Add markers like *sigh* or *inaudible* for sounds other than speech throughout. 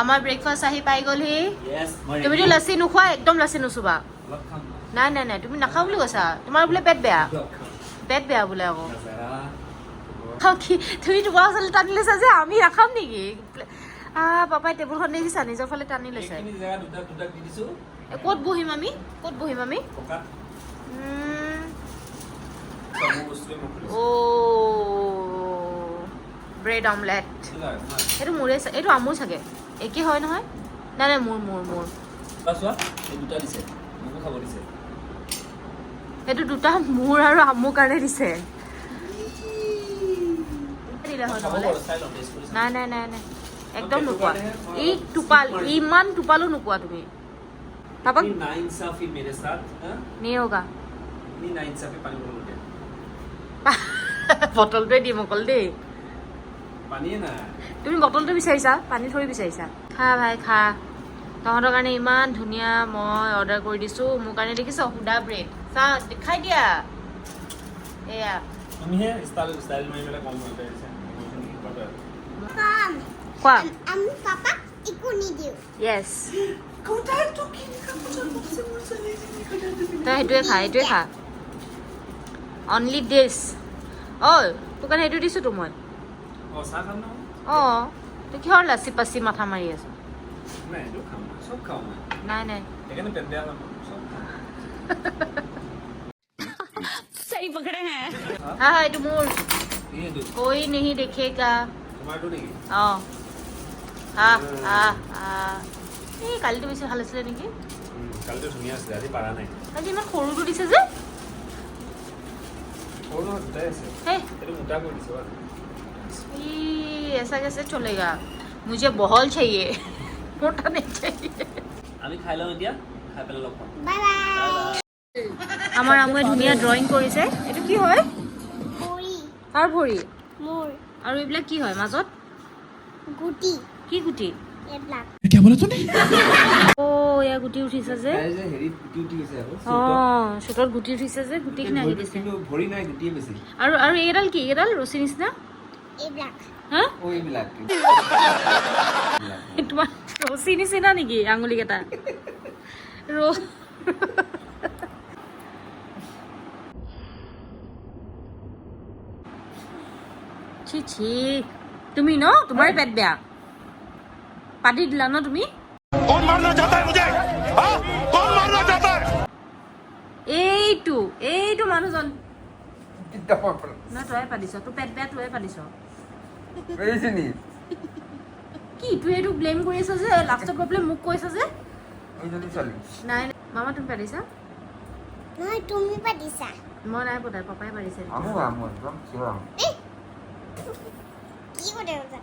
আমাৰ ব্ৰেকফাষ্ট আহি পাই গ'লহি তুমিতো। লাচি নোখোৱা একদম লাচি নুচুবা। নাই নাই নাই তুমি নাখাওঁ বুলি কৈছা। তোমাৰ বোলে পেট বেয়া। পেট বেয়া বোলে আকৌ। নাজাৰা। খাওঁ কি তুমি তোমাৰ ওচৰলৈ টানি লৈছা যে আমি নাখাম নেকি? আহ পাপাই টেবুলখন দেখিছা? নিজৰ ফালে টানি লৈছে। ক'ত বহিম আমি? ক'ত বহিম আমি। অ' ব্ৰেড অমলেট। এইটো মোৰে এইটো আমুৰ চাগে। একে হয় নহয়? নাই নাই মোৰ মোৰ মোৰ। সেইটো দুটা মোৰ আৰু আমুক কাৰণে দিছে। নাই নাই নাই নাই। একদম নোপোৱা। ই টোপাল ইমান টোপালো নোপোৱা তুমি। পাপাক নিয়োগা। বটলটোৱে দিম অকল দেই। তুমি বটলটো বিচাৰিছা? পানী থৈ বিচাৰিছা? খা ভাই খা। তহঁতৰ কাৰণে ইমান ধুনীয়া মই অৰ্ডাৰ কৰি দিছোঁ। মোৰ কাৰণে দেখিছ সুদা ব্ৰেড চা খাই দিয়া। এয়া। কোৱা? য়েছ তই সেইটোৱে খা সেইটোৱে খা। অনলি দিছ অ' তোৰ কাৰণে সেইটো দিছোঁতো মই। और साथ हम ना অঁ তই কিহৰ লাচি পাচি মাথা মাৰি আছ मैं जो खाऊं सब खाऊं मैं নাই নাই लेकिन पेट दिया सब खाऊं হা হা এইটো মোৰ ये दो কৈ নেহি দেখেগা टमाटो नहीं অঁ আহ আহ আহ এই কালিটো বেছি ভাল আছিলে নেকি কালি তো ধুনীয়া আছিলে আজি পাৰা নাই আজি ইমান সৰুটো দিছে যে সৰু নহয় দুটাই আছে হে এইটো মোটা কৰি দিছে বাৰু ई ऐसा कैसे चलेगा मुझे बहल चाहिए मोटा नहीं चाहिए আমি খাই লওঁ এতিয়া খাই পেলাই লগ পাম Bye bye. আমাৰ আমুৱে ধুনীয়া ড্ৰয়িং কৰিছে এইটো কি হয় Puri, কাৰ ভৰি mur, আৰু এইবিলাক কি হয় মাজত guti, কি গুটি eblak. অ' এয়া গুটি উঠিছে যে তাই যে হেৰি গুটি উঠি গৈছে আকৌ অঁ চুটত গুটি উঠিছে যে গুটিখিনি আহি দিছে কিন্তু ভৰি নাই গুটিয়ে বেছি আৰু আৰু এইডাল কি এইডাল ৰছী নিচিনা হ্যাঁ *laughs* চিনি চিনা নেকি আঙুলি কেইটা? ছি ছি। তুমি ন? তোমাৰে পেট বেয়া। পাতি দিলা ন তুমি? এইটো এইটো মানুহজন। তই পাতিছ। তোৰ পেট বেয়া তয়ে পাতিছ। কি তুই এইটো ব্লেম কৰি আছ যে লাষ্টত গৈ পেলাই মোক কৈছ যে? নাই নাই। মামা তুমি পাতিছা Nah, tumi pa মই নাই পতাই পাপাই পাৰিছে। কি করে ওটা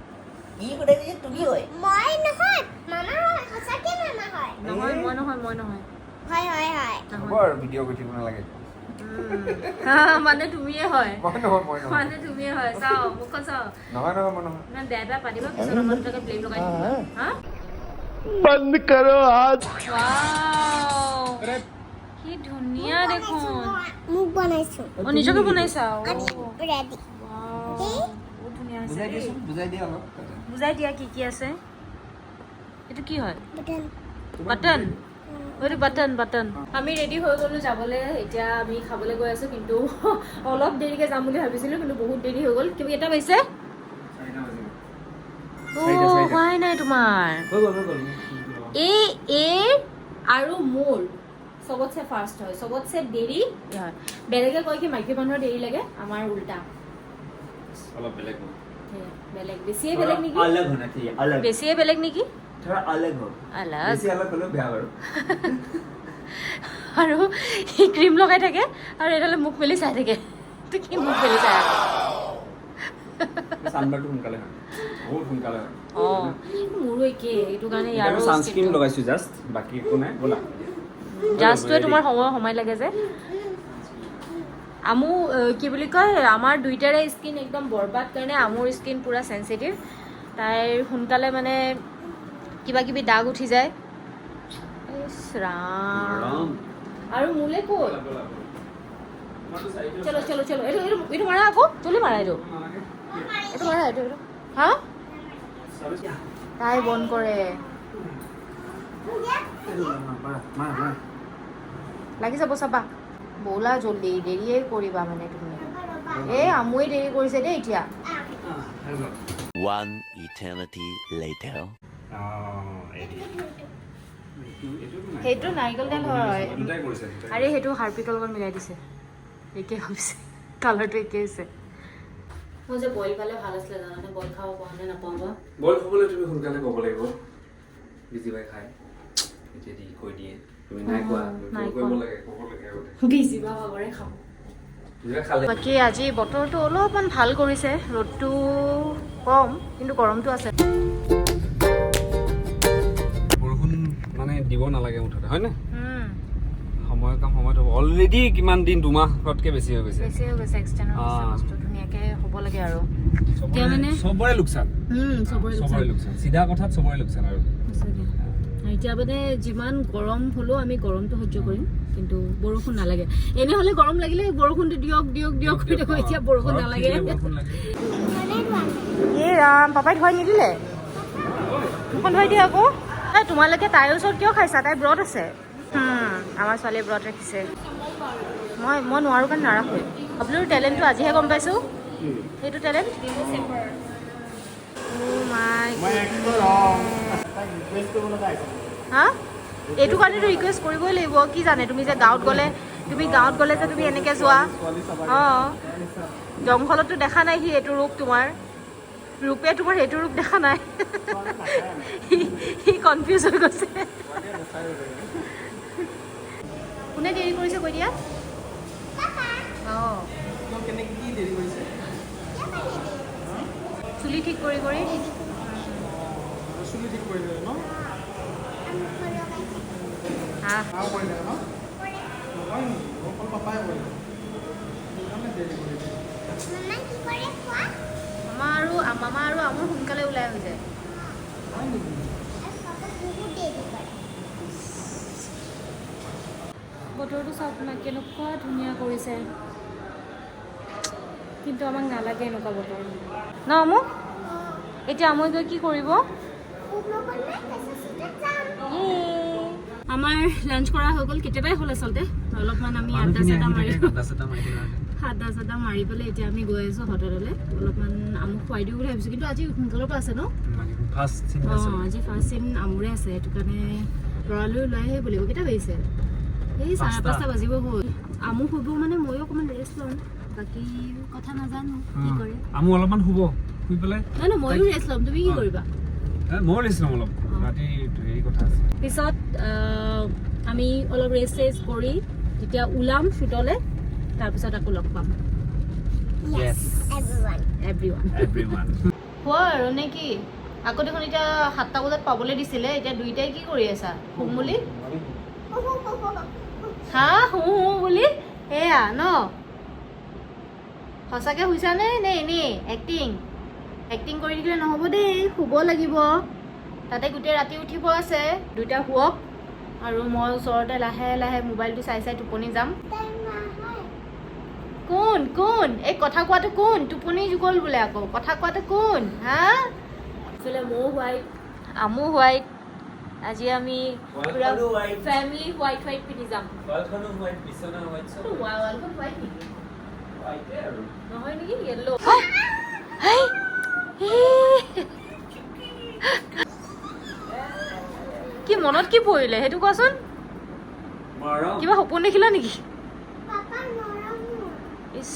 কি করে তুমি হয়। মই নহয় মামা হয় সঁচাকে মামা হয়। নহয় মই নহয় মই নহয়। হয় হয় হয়। ভিডিঅ' কৰি থাকিব নালাগে। মানে তুমিয়ে হয়। মই নহয় মই নহয়। মানে তুমিয়ে হয় চাও মুখখন চাও। নহয় নহয় মই নহয়। না বেয়া বেয়া পাৰিবা পিছত আমাৰ তাকে ব্লেম লগাই হা বন্ধ কৰো হাত ৱাও কি ধুনীয়া দেখোন। মুখ বনাইছো। অ নিজকে বনাইছা? অ ৰেডি ৱাও ধুনীয়া হৈছে। বুজাই দিছো বুজাই দিয়া অলপ। বুজাই দিয়া কি কি আছে। এইটো কি হয়? বাটন বাটন ওরে বাটন বাটন আমি ৰেডি হৈ গ'লোঁ যাবলে। এতিয়া আমি খাবলৈ গৈ আছো কিন্তু *laughs* অলপ দেৰিকৈ যাম বুলি ভাবিছিলোঁ কিন্তু বহুত দেৰি হৈ গ'ল। তুমি এটা পাইছে হোৱাই নাই তোমাৰ। এ এ আৰু মোৰ। চবতছে ফাৰ্ষ্ট হয় চবতছে দেৰি হয়। বেলেগে কয় কি মাইকী মানুহৰ দেৰি লাগে আমাৰ উল্টা। অলপ বেলেগ বেলেগ। বেছিয়ে বেলেগ নেকি? বেছিয়ে বেলেগ নেকি? थोड़ा अलग हो আলাগ বেছি अलग হ'লেও বেয়া বাৰু *laughs* আৰু সি ক্ৰীম লগাই থাকে আৰু এইডালে মুখ মেলি চাই থাকে তো কি মুখ মেলি চাই আছে চানবাৰটো সোনকালে হয় বহুত সোনকালে হয় অঁ মোৰো একেই এইটো কাৰণে এতিয়া মই ইয়াৰো ছানস্ক্ৰীন লগাইছোঁ জাষ্ট বাকী একো নাই ব'লা জাষ্টটোৱে তোমাৰ সময় সময় লাগে যে আমু আহ, কি বুলি কয় আমাৰ দুইটাৰে স্কিন একদম বৰবাদ কাৰণে আমুৰ স্কিন পূৰা চেঞ্চিটিভ তাইৰ সোনকালে মানে কিবা কিবি দাগ উঠি যায়। ৰাম আৰু মোলে ক'ত চলো চলো চলো। এইটো এইটো এইটো মাৰা আকৌ। জলদি মাৰা এইটো। এইটো মাৰা এইটো এইটো হা? তাই বন্ধ কৰে। লাগি যাব চাবা। ব'লা জল্দি দেৰিয়ে কৰিবা মানে তুমি। এই আমুৱে দেৰি কৰিছে দেই এতিয়া। One eternity later. সেইটো নাৰিকল তেল হয়। আৰে সেইটো হাৰ্পিকৰ লগত মিলাই দিছে। একে হৈছে কালাৰটো একে হৈছে। মোৰ যে বইল পালে ভালো আছিলে জানানে? বইল খাব পাওঁ নে নাপাওঁ বা? বইল খাবলৈ তুমি সোনকালে ক'ব লাগিব। বিজি বাই খাই। এতিয়া দি কৈ দিয়ে। তুমি নাই কোৱা নাই কৰিব লাগে ক'ব লাগে বিজি বা ভাগৰে খাওঁ বাকী আজি বতৰটো অলপমান ভালো কৰিছে। ৰ'দটো কম কিন্তু গৰমটো আছে। দিব নালাগে মুঠতে হয়নে উম, সময়ৰ কাম সময়ত হ'ব। অলৰেডি কিমান দিন? দুমাহতকৈ বেছি হৈ গৈছে। বেছি হৈ গৈছে এক্সটেণ্ড হৈ গৈছে বস্তু ধুনীয়াকৈ হ'ব লাগে আৰু। চবৰে- এতিয়া মানে- চবৰে লোকচান। চবৰে চবৰে লোকচান। চিধা কথাত চবৰে লোকচান আৰু। এতিয়া মানে যিমান গৰম হ'লেও আমি গৰমটো সহ্য কৰিম কিন্তু বৰষুণ নালাগে। এনে হ'লে গৰম লাগিলে বৰষুণটো দিয়ক দিয়ক দিয়ক কৰি থাকোঁ। এতিয়া বৰষুণ নালাগে। এই ৰাম পাপাই ধুৱাই নিদিলে? ধুৱাই দিয়ে আকৌ। এই তোমালোকে তাইৰ ওচৰত কিয় খাইছা? তাই ব্ৰত আছে। আমাৰ ছোৱালীয়ে ব্ৰত ৰাখিছে। মই মই নোৱাৰোঁ কাৰণে নাৰাখোঁ। বাবলুৰ টেলেণ্টটো আজিহে গম পাইছোঁ। সেইটো টেলেণ্ট হা? এইটো কাৰণেতো ৰিকুৱেষ্ট কৰিবই লাগিব। কি জানে তুমি যে গাঁৱত গ'লে তুমি গাঁৱত গ'লে যে তুমি এনেকৈ যোৱা। অঁ। জংঘলততো দেখা নাই সি এইটো ৰূপ তোমাৰ। ৰূপে তোমাৰ সেইটো ৰূপ দেখা নাই। সি- কনফিউজ হৈ গৈছে। কোনে দেৰি কৰিছে কৈ দিয়া? অঁ। চুলি ঠিক কৰি কৰি। আহ। মামা কি কৰে খোৱা মামা আৰু মামা আৰু আমোৰ সোনকালে ওলাই হৈ যায়। বতৰটো চাওক না কেনেকুৱা ধুনীয়া কৰিছে। কিন্তু আমাক নালাগে এনেকুৱা বতৰ। ন আমুক এতিয়া আমৈ গৈ কি কৰিব? আমাৰ লাঞ্চ কৰা হৈ গ'ল কেতিয়াবাই হ'ল আচলতে। অলপমান আমি আড্ডা চাড্ডা মাৰি আড্ডা চাড্ডা মাৰি পেলাই এতিয়া আমি গৈ আছোঁ হোটেললৈ। অলপমান আমুক খুৱাই দিওঁ বুলি ভাবিছোঁ। কিন্তু আজি সোনকালৰ পৰা আছে ন? অঁ আজি ফাৰ্ষ্ট চিন আমুৰে আছে। সেইটো কাৰণে ল'ৰালৈ ওলাই আহিব লাগিব কেইটা বাজিছে? এই চাৰে পাঁচটা। বাজিব হ'ল। আমু শুব মানে ময়ো অকণমান ৰেষ্ট ল'ম। বাকী কথা নাজানো কি কৰে। আমো অলপমান শুব। শুই পেলাই নাই নাই ময়ো ৰেষ্ট ল'ম। তুমি কি। কৰিবা? এ, ময়ো ৰেষ্ট ল'ম অলপ। ৰাতি হেৰি কথা আছে। পিছত আমি অলপ ৰেষ্ট চেষ্ট কৰি যেতিয়া ওলাম শ্বুটলৈ তাৰপিছত আকৌ লগ পাম হোৱা আৰু নে কি? আকৌ দেখোন এতিয়া সাতটা বজাত পাবলৈ দিছিলে এতিয়া দুইটাই কি কৰি আছা? শুম বুলি? হা শু শু বুলি? এয়া ন? সঁচাকৈ শুইছানে নে এনেই? এক্টিং এক্টিং কৰি থাকিলে নহ'ব দেই শুব লাগিব। তাতে গোটেই ৰাতি উঠিব আছে দুইটা শুৱক। আৰু মই ওচৰতে লাহে লাহে মোবাইলটো চাই চাই টোপনি যাম। কোন কোন? এই কথা কোৱাটো কোন? টোপনি যুগল বোলে আকৌ। কথা কোৱাটো কোন? হা? এইফালে মৌ হোৱাইট আমো হোৱাইট আজি আমি ফেমিলি হোৱাইট হোৱাইট পিন্ধি যাম। নহয় নেকি? কি মনত কি পৰিলে? সেইটো কোৱাচোন। কিবা সপোন দেখিলা নেকি? ইছ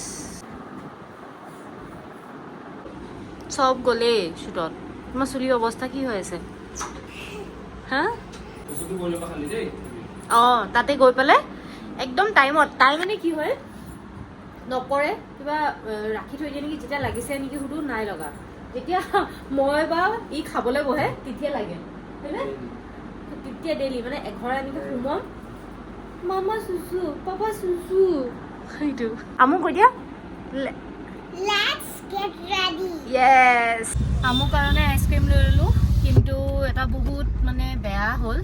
চব গ'লেই শ্বুটত তোমাৰ চুলিৰ অৱস্থা কি হৈ আছে হা অঁ তাতে গৈ পেলাই একদম টাইমত টাইম মানে কি হয়? নপৰে, কিবা ৰাখি থৈ দিয়ে নেকি, যেতিয়া লাগিছে নেকি সুধো নাই লগা। যেতিয়া মই বা ই খাবলৈ বহে, তেতিয়া লাগে। তেতিয়া ডেইলি মানে এঘৰা এনেকৈ সোমাম মামা চুচু, পাপা চুচু। সেইটো আমো কৈ দিয়া। let's get ready. কাৰণে আইচক্ৰীম লৈ ল'লোঁ কিন্তু এটা বহুত মানে বেয়া হ'ল।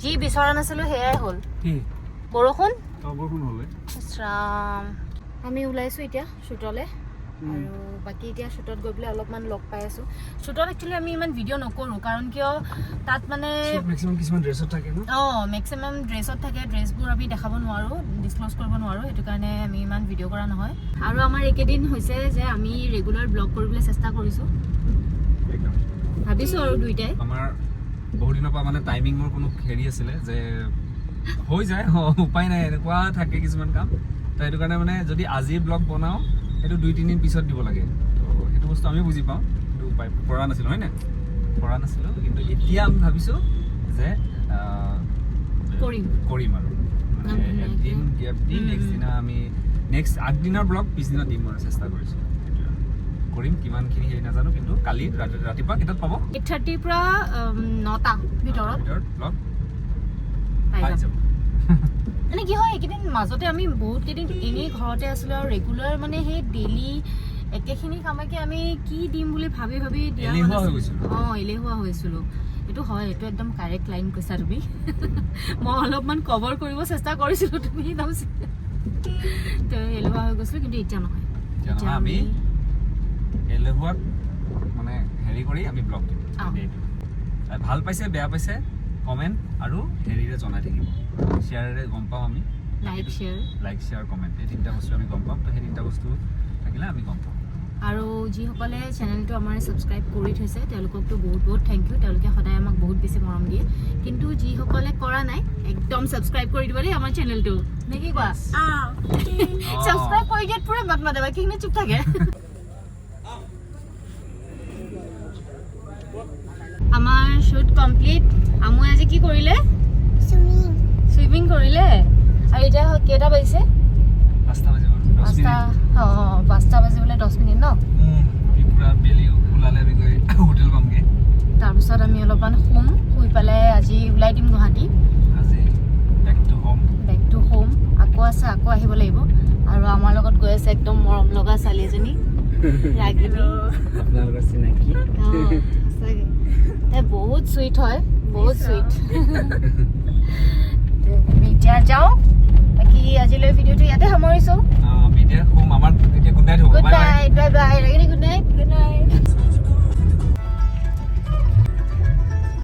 যি বিচৰা নাছিলোঁ সেয়াই হ'ল। বৰষুণ? বৰষুণ হ'লে। আমি ওলাইছোঁ এতিয়া শ্বুটলৈ আৰু বাকী এতিয়া শ্বুটত গৈ পেলাই অলপমান লগ পাই আছোঁ। শ্বুটত একচুৱেলি আমি ইমান ভিডিঅ' নকৰোঁ কাৰণ কিয় তাত মানে মেক্সিমাম কিছুমান ড্ৰেছত থাকে ন? অঁ মেক্সিমাম ড্ৰেছত থাকে ড্ৰেছবোৰ আমি দেখাব নোৱাৰোঁ ডিছক্ল'জ কৰিব নোৱাৰোঁ সেইটো কাৰণে আমি ইমান ভিডিঅ' কৰা নহয়। আৰু আমাৰ এইকেইদিন হৈছে যে আমি ৰেগুলাৰ ব্লগ কৰিবলৈ চেষ্টা কৰিছোঁ। ভাবিছোঁ আৰু দুইটাই। আমাৰ বহু দিনৰ পৰা মানে টাইমিঙৰ কোনো হেৰি আছিলে যে হৈ যায় উপায় নাই এনেকুৱা থাকে কিছুমান কাম। তো সেইটো কাৰণে মানে যদি আজি ব্লগ বনাওঁ সেইটো দুই তিনিদিন পিছত দিব লাগে। তো সেইটো বস্তু আমিও বুজি পাওঁ। কিন্তু উপায় পৰা নাছিলোঁ হয় নাই পৰা নাছিলোঁ কিন্তু এতিয়া আমি ভাবিছোঁ যে কৰিম। কৰিম আৰু। মানে। এদিন গেপ দি। নেক্সট দিনা আমি নেক্সট আগদিনাৰ ব্লগ পিছদিনা দিম আৰু চেষ্টা কৰিছোঁ। কৰিম কিমানখিনি হেৰি নাজানো কিন্তু কালি ৰাতি- ৰাতিপুৱা কেইটাত পাব? এইট থাৰ্টিৰ পৰা নটা ভিতৰত। ভিতৰত ব্লগ পাই যাব। কি হয় এইকেইদিন মাজতে আমি বহুত কেইদিন এনেই ঘৰতে আছিলোঁ আৰু ৰেগুলাৰ মানে সেই ডেইলি একেখিনি কামকে আমি কি দিম বুলি ভাবি ভাবি দিয়া। অঁ এলেহুৱা হৈছিলোঁ এইটো হয় এইটো একদম কাৰেক্ট লাইন কৈছা তুমি। *laughs* মই অলপমান কভাৰ কৰিব চেষ্টা কৰিছিলোঁ তুমি একদম তো এলেহুৱা হৈ গৈছিলোঁ কিন্তু এতিয়া নহয়। এতিয়া আমি এলেহুৱাক মানে হেৰি কৰি আমি ব্লগ দিম। ভালো পাইছে বেয়া পাইছে কমেণ্ট আৰু হেৰিৰে জনাই থাকিব। শ্বেয়াৰেৰে গম পাম আমি। Like share like share comment এই তিনিটা বস্তু আমি গম পাম। তো সেই তিনিটা বস্তু থাকিলে আমি গম পাম। আৰু যিসকলে চেনেলটো আমাৰ ছাবস্ক্ৰাইব কৰি থৈছে তেওঁলোককতো বহুত বহুত থেংক ইউ তেওঁলোকে সদায় আমাক বহুত বেছি মৰম দিয়ে। কিন্তু যিসকলে কৰা নাই একদম ছাবস্ক্ৰাইব কৰি দিব দেই আমাৰ চেনেলটো নে কি কোৱা? ছাবস্ক্ৰাইব *laughs* কৰি দিয়াত পুৰা মাত মাতে বাকীখিনি চুপ থাকে। *laughs* আমাৰ শ্বুট কমপ্লিট আমৈ আজি কি কৰিলে? Swimming. চুইমিং কৰিলে? আৰু এতিয়া কেইটা বাজিছে? পাঁচটা বাজিব অঁ পাঁচটা বাজিবলৈ দহ মিনিট ন? তাৰপিছত আমি অলপমান শুম শুই পেলাই আজি ওলাই দিম গুৱাহাটী। আজি back to home back to home আকৌ আছে আকৌ আহিব লাগিব। আৰু আমাৰ লগত গৈ আছে একদম মৰম লগা ছোৱালী এজনী ৰাগিনী। তাই বহুত চুইট হয় বহুত চুইট *laughs* *laughs* মিডিয়া যাওঁ। বাকী আজিলৈ ভিডিঅ'টো ইয়াতে সামৰিছোঁ। Good night bye bye good night good night good night